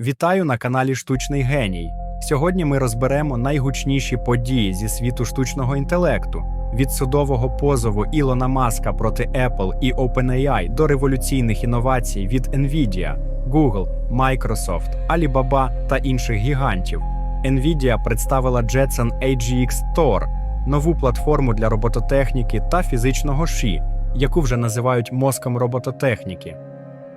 Вітаю на каналі Штучний Геній. Сьогодні ми розберемо найгучніші події зі світу штучного інтелекту від судового позову Ілона Маска проти Apple і OpenAI до революційних інновацій від Nvidia, Google, Microsoft, Alibaba та інших гігантів. Nvidia представила Jetson AGX Tor – нову платформу для робототехніки та фізичного ші, яку вже називають мозком робототехніки.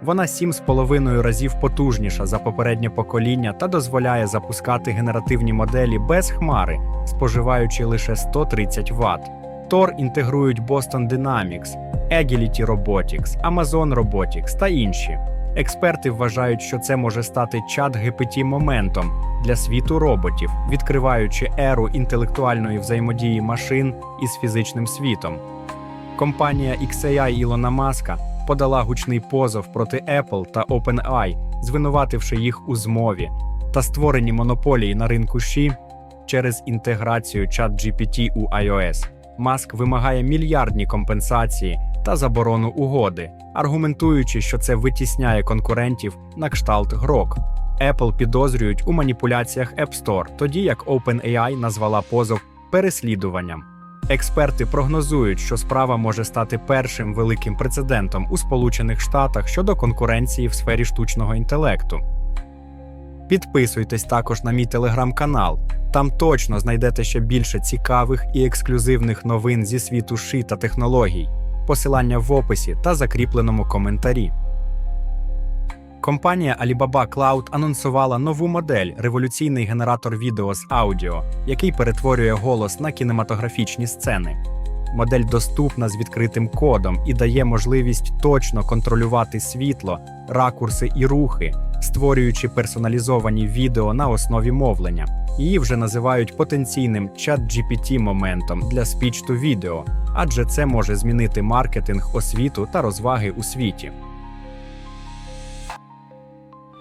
Вона 7,5 разів потужніша за попереднє покоління та дозволяє запускати генеративні моделі без хмари, споживаючи лише 130 Вт. Tor інтегрують Boston Dynamics, Agility Robotics, Amazon Robotics та інші. Експерти вважають, що це може стати чат GPT моментом для світу роботів, відкриваючи еру інтелектуальної взаємодії машин із фізичним світом. Компанія XAI Ілона Маска подала гучний позов проти Apple та OpenAI, звинувативши їх у змові та створенні монополії на ринку Ші через інтеграцію ChatGPT у iOS. Маск вимагає мільярдні компенсації та заборону угоди, аргументуючи, що це витісняє конкурентів на кшталт Грок. Apple підозрюють у маніпуляціях App Store, тоді як OpenAI назвала позов переслідуванням. Експерти прогнозують, що справа може стати першим великим прецедентом у Сполучених Штатах щодо конкуренції в сфері штучного інтелекту. Підписуйтесь також на мій телеграм-канал. Там точно знайдете ще більше цікавих і ексклюзивних новин зі світу ши та технологій. Посилання в описі та закріпленому коментарі. Компанія Alibaba Cloud анонсувала нову модель революційний генератор відео з аудіо, який перетворює голос на кінематографічні сцени. Модель доступна з відкритим кодом і дає можливість точно контролювати світло, ракурси і рухи, створюючи персоналізовані відео на основі мовлення. Її вже називають потенційним чат GPT моментом для to video, адже це може змінити маркетинг, освіту та розваги у світі.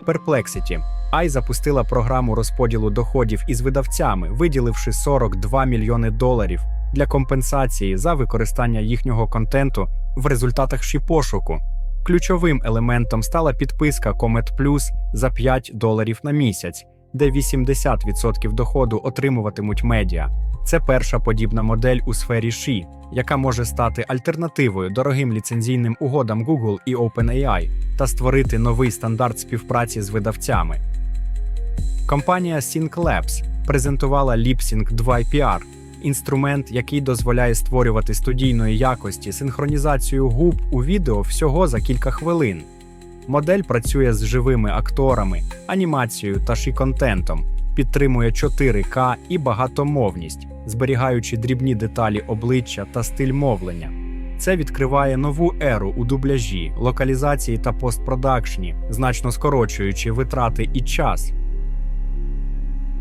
Perplexity. AI запустила програму розподілу доходів із видавцями, виділивши 42 мільйони доларів для компенсації за використання їхнього контенту в результатах шіпошуку. Ключовим елементом стала підписка Comet Plus за 5 доларів на місяць, де 80% доходу отримуватимуть медіа. Це перша подібна модель у сфері ші, яка може стати альтернативою дорогим ліцензійним угодам Google і OpenAI та створити новий стандарт співпраці з видавцями. Компанія SyncLabs презентувала LipSync 2 PR – інструмент, який дозволяє створювати студійної якості синхронізацію губ у відео всього за кілька хвилин. Модель працює з живими акторами, анімацією та ші-контентом, підтримує 4К і багатомовність, зберігаючи дрібні деталі обличчя та стиль мовлення. Це відкриває нову еру у дубляжі, локалізації та постпродакшні, значно скорочуючи витрати і час.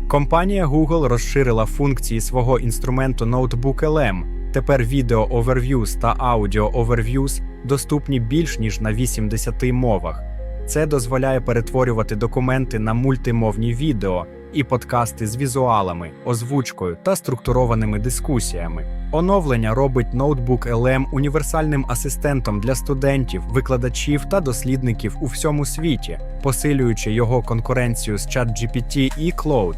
Компанія Google розширила функції свого інструменту Notebook LM. Тепер відео Overviews та аудіо Overviews доступні більш ніж на 80 мовах. Це дозволяє перетворювати документи на мультимовні відео і подкасти з візуалами, озвучкою та структурованими дискусіями. Оновлення робить Notebook LM універсальним асистентом для студентів, викладачів та дослідників у всьому світі, посилюючи його конкуренцію з ChatGPT і Cloud.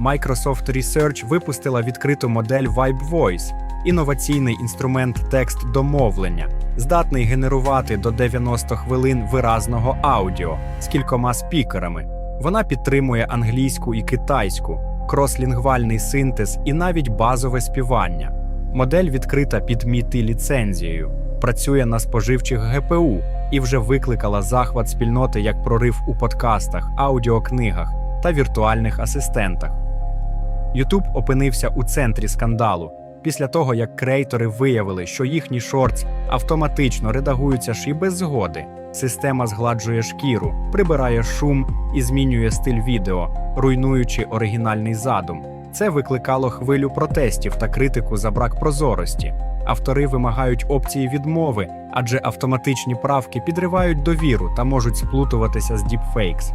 Microsoft Research випустила відкриту модель Vibe Voice – інноваційний інструмент текст домовлення, здатний генерувати до 90 хвилин виразного аудіо з кількома спікерами. Вона підтримує англійську і китайську, крослінгвальний синтез і навіть базове співання. Модель відкрита під MIT ліцензією, працює на споживчих ГПУ і вже викликала захват спільноти як прорив у подкастах, аудіокнигах та віртуальних асистентах. YouTube опинився у центрі скандалу після того, як креатори виявили, що їхні шортс автоматично редагуються ж і без згоди. Система згладжує шкіру, прибирає шум і змінює стиль відео, руйнуючи оригінальний задум. Це викликало хвилю протестів та критику за брак прозорості. Автори вимагають опції відмови, адже автоматичні правки підривають довіру та можуть сплутуватися з діпфейкс.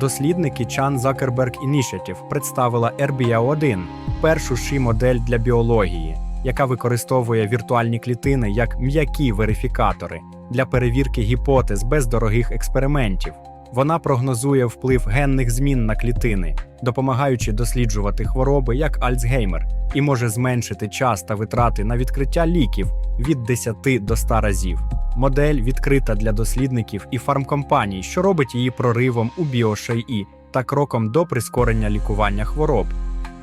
Дослідники Chan Zuckerberg Initiative представила RBA-1 – першу ші-модель для біології, яка використовує віртуальні клітини як м'які верифікатори для перевірки гіпотез без дорогих експериментів. Вона прогнозує вплив генних змін на клітини, допомагаючи досліджувати хвороби як Альцгеймер, і може зменшити час та витрати на відкриття ліків від 10 до 100 разів. Модель відкрита для дослідників і фармкомпаній, що робить її проривом у біошейі та кроком до прискорення лікування хвороб.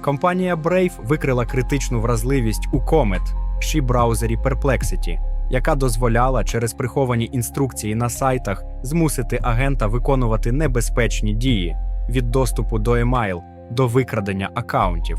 Компанія Brave викрила критичну вразливість у Comet, ші браузері Perplexity, яка дозволяла через приховані інструкції на сайтах змусити агента виконувати небезпечні дії від доступу до емайл до викрадення акаунтів.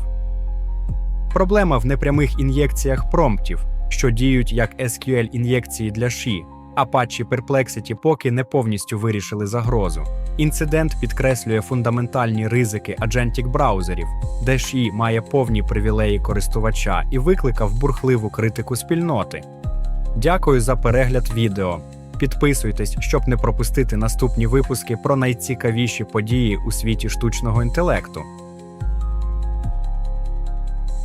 Проблема в непрямих ін'єкціях промптів, що діють як SQL-ін'єкції для ші, Apache Perplexity поки не повністю вирішили загрозу. Інцидент підкреслює фундаментальні ризики аджентік браузерів, де ші має повні привілеї користувача і викликав бурхливу критику спільноти. Дякую за перегляд відео. Підписуйтесь, щоб не пропустити наступні випуски про найцікавіші події у світі штучного інтелекту.